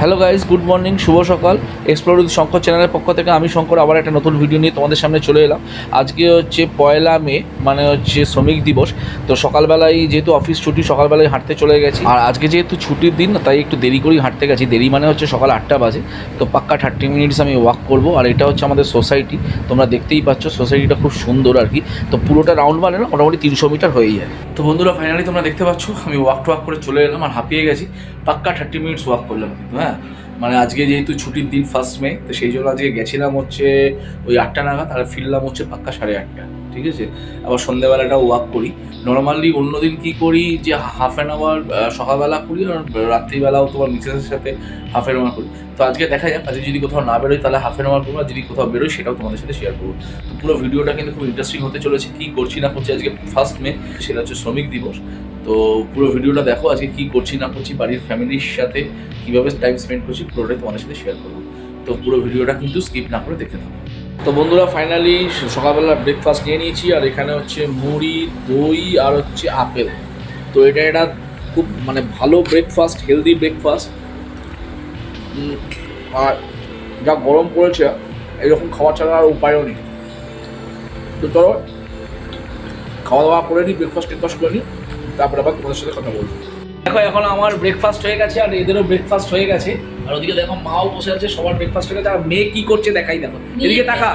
Hello guys good morning শুভ সকাল। Explore with Shankar চ্যানেলের পক্ষ থেকে আমি শঙ্কর আবার একটা নতুন ভিডিও নিয়ে তোমাদের সামনে চলে এলাম। আজকে হচ্ছে পয়লা মে মানে হচ্ছে শ্রমিক দিবস। তো সকালবেলায় যেহেতু অফিস ছুটি, সকালবেলায় হাঁটতে চলে গেছি। আর আজকে যেহেতু ছুটির দিন, তাই একটু দেরি করেই হাঁটতে গেছি। দেরি মানে হচ্ছে সকাল আটটা বাজে। তো পাক্কা থার্টি মিনিটস আমি ওয়াক করব। আর এটা হচ্ছে আমাদের সোসাইটি তোমরা দেখতেই পাচ্ছ সোসাইটিটা খুব সুন্দর আর কি। তো পুরোটা রাউন্ড মানে না, মোটামুটি তিনশো মিটার হয়ে যায়। তো বন্ধুরা ফাইনালি তোমরা দেখতে পাচ্ছ, আমি ওয়াক টু ওয়াক করে চলে এলাম আর হাঁপিয়ে গেছি। পাক্কা থার্টি মিনিটস ওয়াক করলাম কিন্তু হ্যাঁ? মানে আজকে যেহেতু ছুটির দিন ফার্স্ট মে তো সেই জন্য আজকে গেছিলাম হচ্ছে ওই আটটা নাগাদ, আর ফিরলাম হচ্ছে পাক্কা সাড়ে আটটা, ঠিক আছে? আবার সন্ধ্যেবেলাটা ওয়াক করি। নর্মালি অন্যদিন কি করি যে হাফ অ্যান আওয়ার সকালবেলা করি, আর রাত্রিবেলাও তোমার মিসেসের সাথে হাফ অ্যান আওয়ার করি। তো আজকে দেখা যাক, আজকে যদি কোথাও না বেরোই তাহলে হাফ অ্যান আওয়ার করব যদি কোথাও বেরোই সেটাও তোমাদের সাথে শেয়ার করব। তো পুরো ভিডিওটা কিন্তু খুব ইন্টারেস্টিং হতে চলেছে, কি করছি না করছি আজকে ফার্স্ট মে সেটা হচ্ছে শ্রমিক দিবস। তো পুরো ভিডিওটা দেখো, আজকে কি করছি, না করছি, বাড়ির ফ্যামিলির সাথে কীভাবে টাইম স্পেন্ড করছি, পুরোটাই তোমাদের সাথে শেয়ার করব। তো পুরো ভিডিওটা কিন্তু স্কিপ না করে দেখতে থাকো। তো বন্ধুরা ফাইনালি সকালবেলা ব্রেকফাস্ট নিয়ে নিয়েছি, আর এখানে হচ্ছে মুড়ি, দই, আর হচ্ছে আপেল। তো এটা এটা খুব মানে ভালো ব্রেকফাস্ট হেলদি ব্রেকফাস্ট আর যা গরম পড়েছে, এরকম খাবার ছাড়া আর উপায়ও নেই। তো চলো, খাওয়া দাওয়া করে নিই ব্রেকফাস্ট টেকফাস্ট করে নিই তারপরে আবার তোমাদের সাথে কথা বলব। দেখো এখন আমার ব্রেকফাস্ট হয়ে গেছে আর এদেরও ব্রেকফাস্ট হয়ে গেছে। আর ওদিকে দেখো মাও বসে আছে সবার ব্রেকফাস্ট হয়ে গেছে। আর মেয়ে কি করছে দেখাই দেখো। এদিকে টাকা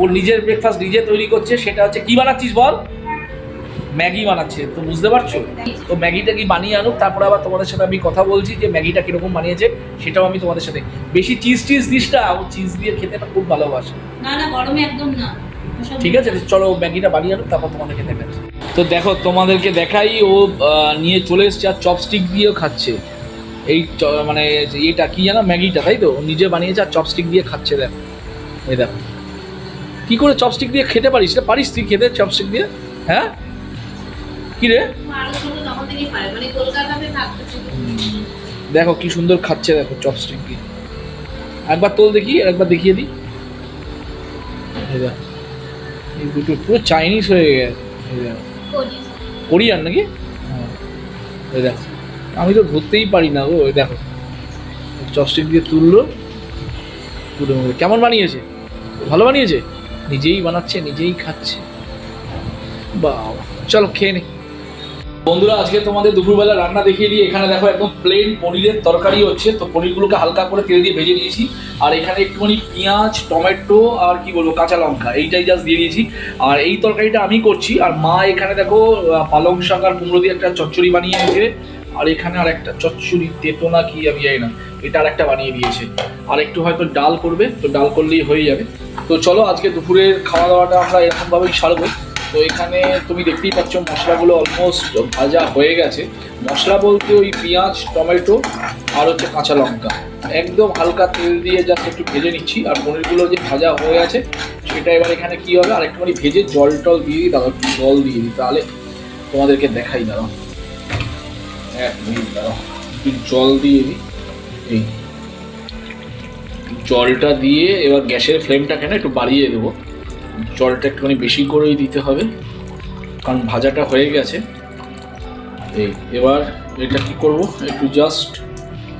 ওর নিজের ব্রেকফাস্ট নিজে তৈরি করছে সেটা হচ্ছে কি বানাচ্ছিস বল? ম্যাগি বানাচ্ছে তো বুঝতে পারছ? তো ম্যাগিটা কি বানিয়ে আনুক? তারপরে আবার তোমাদের সাথে আমি কথা বলছি যে ম্যাগিটা কীরকম বানিয়েছে সেটাও আমি তোমাদের সাথে। বেশি চিজ টিজ দিস না ও চিজ দিয়ে খেতে না খুব ভালোবাসে। না না গরমে একদম না। ঠিক আছে চলো ম্যাগিটা বানিয়ে আনুক তারপর তোমাদেরকে দেখাচ্ছি তো দেখো, তোমাদেরকে দেখাই, ও নিয়ে চলে এসছে আর চপস্টিক দিয়েও খাচ্ছে। এই মানে এটা কি জানো? ম্যাগিটা, তাই তো? নিজে বানিয়েছে আর চপস্টিক দিয়ে খাচ্ছে, দেখো। এই দেখো। কি করে চপস্টিক দিয়ে খেতে পারিস? রে পারিস তুই খেতে চপস্টিক দিয়ে? হ্যাঁ? কি রে? দেখো, কি সুন্দর খাচ্ছে, দেখো চপস্টিক দিয়ে। একবার তোল দেখি একবার দেখিয়ে দিই। এই দুটো পুরো চাইনিজ হয়ে গেছে। দেখো। কোরিয়ান নাকি? হ্যাঁ। দেখো আমি তো ধরতেই পারি না গো ওই দেখো। চপস্টিক দিয়ে তুললো তুলে কেমন বানিয়েছে? ভালো বানিয়েছে? নিজেই বানাচ্ছে নিজেই খাচ্ছে। বাবা চলো খেয়ে নে। বন্ধুরা, আজকে তোমাদের দুপুরবেলা রান্না দেখিয়ে দিই। এখানে দেখো একদম প্লেন পনিরের তরকারি হচ্ছে। তো পনিরগুলোকে হালকা করে তেল দিয়ে ভেজে দিয়েছি আর এখানে একটুখানি পেঁয়াজ, টমেটো আর কি বলব, কাঁচা লঙ্কা, এইটাই জাস্ট দিয়ে দিয়েছি। আর এই তরকারিটা আমি করছি। আর মা এখানে দেখো পালং শাক আর কুমড়ো দিয়ে একটা চচ্চড়ি বানিয়েছে আর এখানে আর একটা চচ্চড়ি, তেতো না কি আমি জানি না। এটা আর একটা বানিয়ে দিয়েছে। আর একটু হয়তো ডাল করবে, তো ডাল করলেই হয়ে যাবে। তো চলো, আজকে দুপুরের খাওয়া দাওয়াটা আমরা এরকমভাবেই সারবো। তো এখানে তুমি দেখতেই পাচ্ছ মশলাগুলো অলমোস্ট ভাজা হয়ে গেছে। মশলা বলতে ওই পেঁয়াজ, টমেটো আর হচ্ছে কাঁচা লঙ্কা। একদম হালকা তেল দিয়ে জাস্ট একটু ভেজে নিচ্ছি আর পনিরগুলো যে ভাজা হয়ে আছে, সেটা এবার এখানে কী হবে? আর একটুখানি ভেজে জল টল দিয়ে দিই দাঁড়াও একটু জল দিয়ে দিই, তাহলে তোমাদেরকে দেখাই দাঁড়াও এক মিনিট একটু জল দিয়ে দিই। এই জলটা দিয়ে এবার গ্যাসের ফ্লেমটাকে না একটু বাড়িয়ে দেবো। জলটা একটুখানি বেশি করেই দিতে হবে, কারণ ভাজাটা হয়ে গেছে। এই এবার এটা কি করব? একটু জাস্ট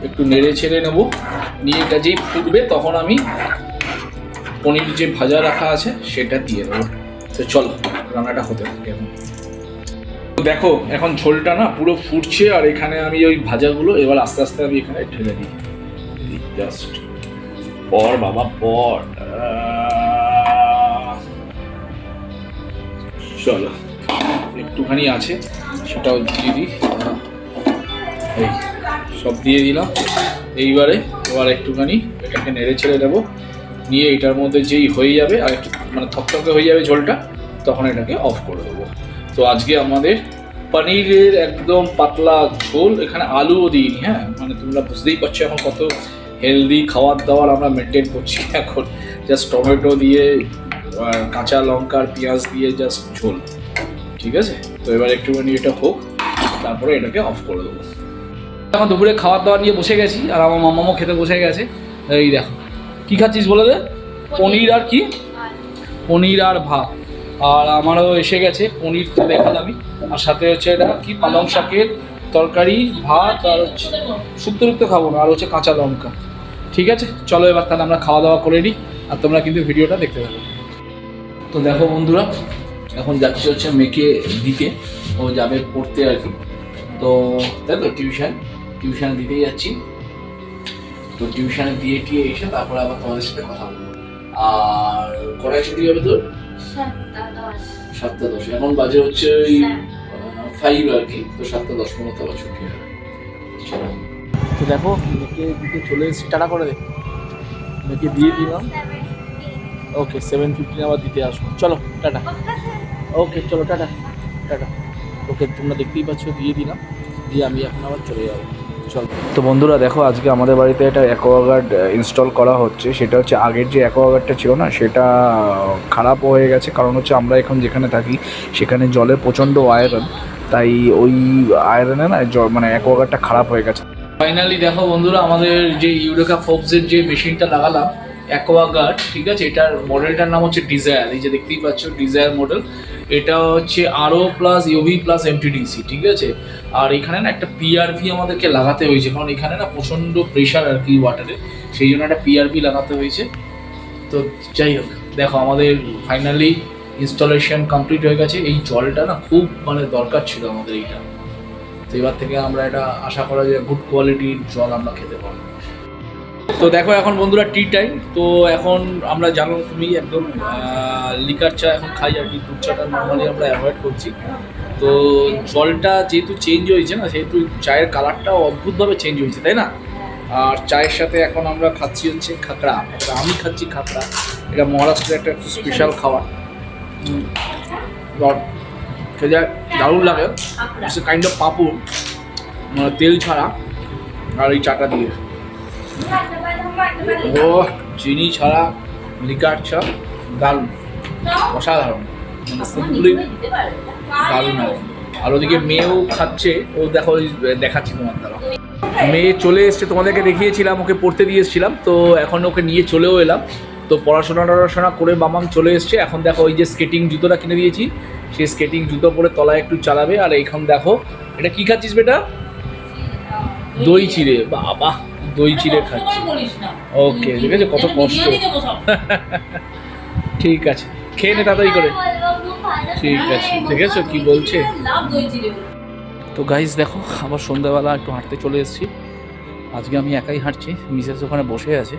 একটু নেড়ে ছেড়ে নেব। নিয়ে এটা যেই ফুটবে তখন আমি পনির যে ভাজা রাখা আছে সেটা দিয়ে দেবো। তো চলো, রান্নাটা হতে থাকে এখন। দেখো, এখন ঝোলটা না পুরো ফুটছে আর এখানে আমি ওই ভাজাগুলো এবার আস্তে আস্তে আমি এখানে ঢেলে দিই। জাস্ট পর বাবা, পর। চলো। একটুখানি আছে, সেটাও দিয়ে দিই। এই সব দিয়ে দিলাম। এইবারে এবার একটুখানি এটাকে নেড়ে ছেড়ে দেবো। নিয়ে এটার মধ্যে যেই হয়ে যাবে, আর মানে থকথকে হয়ে যাবে ঝোলটা, তখন এটাকে অফ করে দেবো। তো আজকে আমাদের পনিরের একদম পাতলা ঝোল, এখানে আলুও দিইনি হ্যাঁ? মানে তোমরা বুঝতেই পারছ এখন কত হেলদি খাবার দাবার আমরা মেনটেন করছি এখন। জাস্ট টমেটো দিয়ে আর কাঁচা লঙ্কা আর পেঁয়াজ দিয়ে জাস্ট ঝোল। ঠিক আছে? তো এবার একটুখানি এটা হোক তারপরে এটাকে অফ করে দেবো। এখন দুপুরে খাবার দাবার নিয়ে বসে গেছি আর আমার মামামও খেতে বসে গেছে। এই দেখো কি খাচ্ছিস বলে দে? পনির। আর কি? পনির আর ভাত। আর আমারও এসে গেছে পনির তো দেখালামই আর সাথে হচ্ছে এটা কি? পালং শাকের তরকারি ভাত আর হচ্ছে শুক্তো টুক্তো খাব না আর হচ্ছে কাঁচা লঙ্কা। ঠিক আছে? চলো এবার তাহলে আমরা খাওয়া দাওয়া করে নিই আর তোমরা কিন্তু ভিডিওটা দেখতে থাকো। তো দেখো বন্ধুরা এখন যাচ্ছি হচ্ছে মেয়েকে দিতে। ও যাবে পড়তে আর কি। তো তাই তো টিউশন টিউশন দিতেই যাচ্ছি। তো টিউশনে দিয়ে টিয়ে এসে তারপরে আবার তোমাদের সাথে কথা বলব। আর কটায় ছুটি হবে তোর? সাতটা দশ। এখন বাজে হচ্ছে ওই হ্যাঁ। ফাইভ আর কি। তো সাতটা দশ পনেরো আবার ছুটি হবে। তো দেখো মেয়েকে দিতে চলে এসেছি। টাটা করে দে। মেয়েকে দিয়ে দিলাম। ওকে সেভেন ফিফটিন আবার দিতে আসব। চলো, টাটা। ওকে চলো, টাটা। টাটা। ওকে তোমরা দেখতেই পাচ্ছ, দিয়ে দিলাম। দিয়ে আমি এখন আবার চলে যাব। চলো। তো বন্ধুরা, দেখো, আজকে আমাদের বাড়িতে একটা অ্যাকোয়াগার্ড ইনস্টল করা হচ্ছে। সেটা হচ্ছে আগের যে অ্যাকোয়াগার্ডটা ছিল না, সেটা খারাপ হয়ে গেছে। কারণ হচ্ছে আমরা এখন যেখানে থাকি, সেখানে জলের প্রচণ্ড আয়রন। তাই ওই আয়রনে না, জ- মানে অ্যাকোয়াগার্ডটা খারাপ হয়ে গেছে। ফাইনালি দেখো বন্ধুরা, আমাদের যে ইউরেকা ফোকসের যে মেশিনটা লাগালাম অ্যাকোয়াগার্ড ঠিক আছে? এটার মডেলটার নাম হচ্ছে ডিজায়ার এই যে দেখতেই পাচ্ছ ডিজায়ার মডেল এটা হচ্ছে আরও প্লাস ইউভি প্লাস এমটিডিসি ঠিক আছে? আর এখানে না একটা পিআরভি আমাদেরকে লাগাতে হয়েছে। কারণ এখানে না প্রচণ্ড প্রেশার আর কি ওয়াটারে সেই জন্য একটা পিআরভি লাগাতে হয়েছে। তো যাই হোক, দেখো, আমাদের ফাইনালি ইনস্টলেশন কমপ্লিট হয়ে গেছে। এই জলটা না খুব মানে দরকার ছিল আমাদের এইটা। তো এবার থেকে আমরা এটা আশা করা যায় গুড কোয়ালিটির জল আমরা খেতে পারব। তো দেখো এখন বন্ধুরা টি টাইম তো এখন আমরা জানো তুমি একদম লিকার চা এখন খাই আর কি দুধ চাটা নর্মালি আমরা অ্যাভয়েড করছি। তো জলটা যেহেতু চেঞ্জ হয়েছে না সেহেতু চায়ের কালারটা অদ্ভুতভাবে চেঞ্জ হয়েছে তাই না? আর চায়ের সাথে এখন আমরা খাচ্ছি হচ্ছে খাকড়া এটা আমি খাচ্ছি খাকড়া এটা মহারাষ্ট্রের একটা স্পেশাল খাবার। খেতে দারুণ লাগে ইটস কাইন্ড অফ পাপুর মানে তেল ছাড়া আর এই চাটা দিয়ে। ও চিনি ছাড়া লিকার চা দারুণ অসাধারণ। মানে সিম্পলি দারুণ আর ওদিকে মেয়েও খাচ্ছে ও দেখো দেখাচ্ছি তোমার দ্বারা। মেয়ে চলে এসছে তোমাদেরকে দেখিয়েছিলাম ওকে পড়তে দিয়ে এসেছিলাম তো এখন ওকে নিয়ে চলেও এলাম। তো পড়াশোনা টড়াশোনা করে মামাম চলে এসছে। এখন দেখো ওই যে স্কেটিং জুতোটা কিনে দিয়েছি সেই স্কেটিং জুতো পরে তলায় একটু চালাবে। আর এইখান দেখো এটা কি খাচ্ছিস বেটা? দই চিড়ে বাবা। দই চিড়ে খাচ্ছি। ওকে ঠিক আছে কত কষ্ট। ঠিক আছে খেয়ে নে তাড়াতাড়ি করে। ঠিক আছে দেখেছ কি বলছে? তো গাইজ দেখো আবার সন্ধ্যাবেলা একটু হাঁটতে চলে এসেছি। আজকে আমি একাই হাঁটছি মিসেস ওখানে বসে আছে।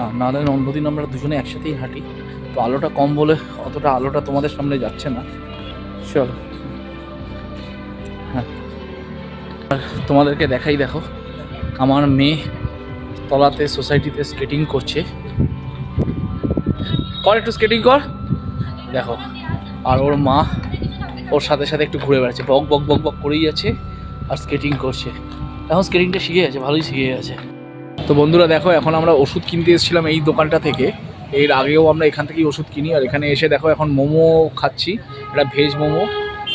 আর নাহলে অন্যদিন আমরা দুজনে একসাথেই হাঁটি। তো আলোটা কম বলে অতটা আলোটা তোমাদের সামনে যাচ্ছে না। চলো। হ্যাঁ। আর তোমাদেরকে দেখাই দেখো। আমার মেয়ে তলাতে সোসাইটিতে স্কেটিং করছে। কর একটু স্কেটিং কর। দেখো, আর ওর মা ওর সাথে সাথে একটু ঘুরে বেড়াচ্ছে। বক বক বক বক করেই যাচ্ছে আর স্কেটিং করছে। এখন স্কেটিংটা শিখে গেছে, ভালোই শিখে গেছে। তো বন্ধুরা দেখো, এখন আমরা ওষুধ কিনতে এসেছিলাম এই দোকানটা থেকে। এর আগেও আমরা এখান থেকেই ওষুধ কিনি, আর এখানে এসে দেখো, এখন মোমো খাচ্ছি। একটা ভেজ মোমো।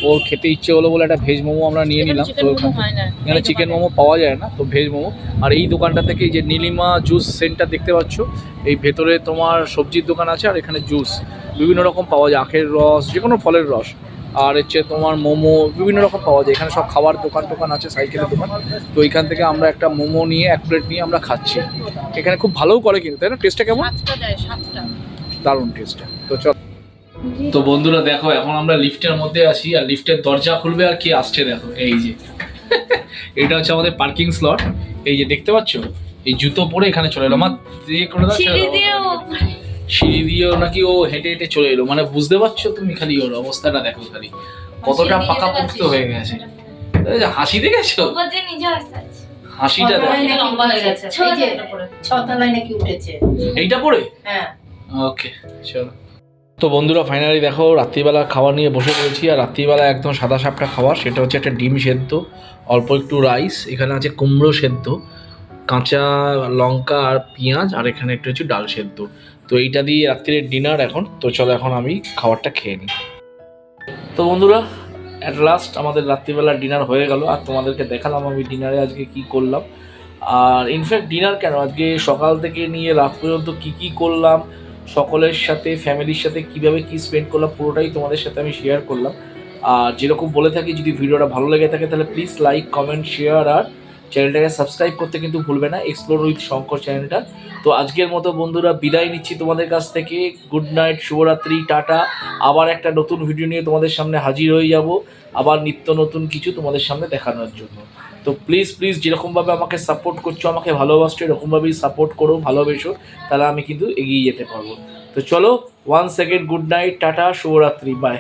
ওর খেতে ইচ্ছে হলো বলে একটা ভেজ মোমো আমরা নিয়ে নিলাম। তো এখানে চিকেন মোমো পাওয়া যায় না তো ভেজ মোমো। আর এই দোকানটা থেকে যে নীলিমা জুস সেন্টার দেখতে পাচ্ছ এই ভেতরে তোমার সবজির দোকান আছে আর এখানে জুস বিভিন্ন রকম পাওয়া যায় আখের রস যে কোনো ফলের রস। আর হচ্ছে তোমার মোমো বিভিন্ন রকম পাওয়া যায়। এখানে সব খাবার দোকান টোকান আছে সাইকেলের দোকান। তো এখান থেকে আমরা একটা মোমো নিয়ে এক প্লেট নিয়ে আমরা খাচ্ছি। এখানে খুব ভালোও করে কিন্তু তাই না? টেস্টটা কেমন? দারুণ টেস্টটা তো চল। তো বন্ধুরা দেখো এখন আমরা লিফটের মধ্যে আছি আর লিফটের দরজা খুলবে আর কি আসছে দেখো এই যে। এটা হচ্ছে আমাদের পার্কিং স্লট এই যে দেখতে পাচ্ছ? এই জুতো পরে এখানে চলে এলো। আমার দিয়ে করে সিঁড়ি দিয়েও। নাকি ও হেঁটে হেঁটে চলে এলো। মানে বুঝতে পারছ তুমি খালি ওর অবস্থাটা দেখো খালি। কতটা পাকা পোক্ত হয়ে গেছে। হাসি দেখেছ? হাসিটা দেখো। এটা লম্বা হয়ে গেছে। ছ- এই যে এটা পরে। ছতলায় নাকি উঠেছে? এইটা পরে? হ্যাঁ। ওকে চলো। তো বন্ধুরা ফাইনালি দেখো, রাত্রিবেলা খাবার নিয়ে বসে পড়েছি আর রাত্রিবেলা একদম সাদা সাপটা খাবার সেটা হচ্ছে একটা ডিম সেদ্ধ, অল্প একটু রাইস, এখানে আছে কুমড়ো সেদ্ধ, কাঁচা লঙ্কা আর পেঁয়াজ, আর এখানে একটু হচ্ছে ডাল সেদ্ধ। তো এইটা দিয়ে রাত্রির ডিনার এখন, তো চলো এখন আমি খাবারটা খেয়ে নিই। তো বন্ধুরা অ্যাট লাস্ট আমাদের রাত্রিবেলা ডিনার হয়ে গেল, আর তোমাদেরকে দেখালাম আমি ডিনারে আজকে কি করলাম। আর ইনফ্যাক্ট ডিনার কেন? আজকে সকাল থেকে নিয়ে রাত পর্যন্ত কি কি করলাম সকলের সাথে, ফ্যামিলির সাথে কীভাবে কি স্পেন্ড করলাম, পুরোটাই তোমাদের সাথে আমি শেয়ার করলাম। আর যেরকম বলে থাকি, যদি ভিডিওটা ভালো লেগে থাকে, তাহলে প্লিজ লাইক কমেন্ট শেয়ার আর চ্যানেলটাকে সাবস্ক্রাইব করতে কিন্তু ভুলবে না। এক্সপ্লোর উইথ শঙ্কর চ্যানেলটা তো আজকের মতো বন্ধুরা, বিদায় নিচ্ছি তোমাদের কাছ থেকে। গুড নাইট শুভরাত্রি, টাটা। আবার একটা নতুন ভিডিও নিয়ে তোমাদের সামনে হাজির হয়ে যাব। আবার নিত্য নতুন কিছু তোমাদের সামনে দেখানোর জন্য। তো প্লিজ প্লিজ যেরকমভাবে আমাকে সাপোর্ট করছ, আমাকে ভালোবাসছো, এরকমভাবেই সাপোর্ট করো, ভালোবেসো, তাহলে আমি কিন্তু এগিয়ে যেতে পারব। তো চলো one second good night tata, শুভরাত্রি বাই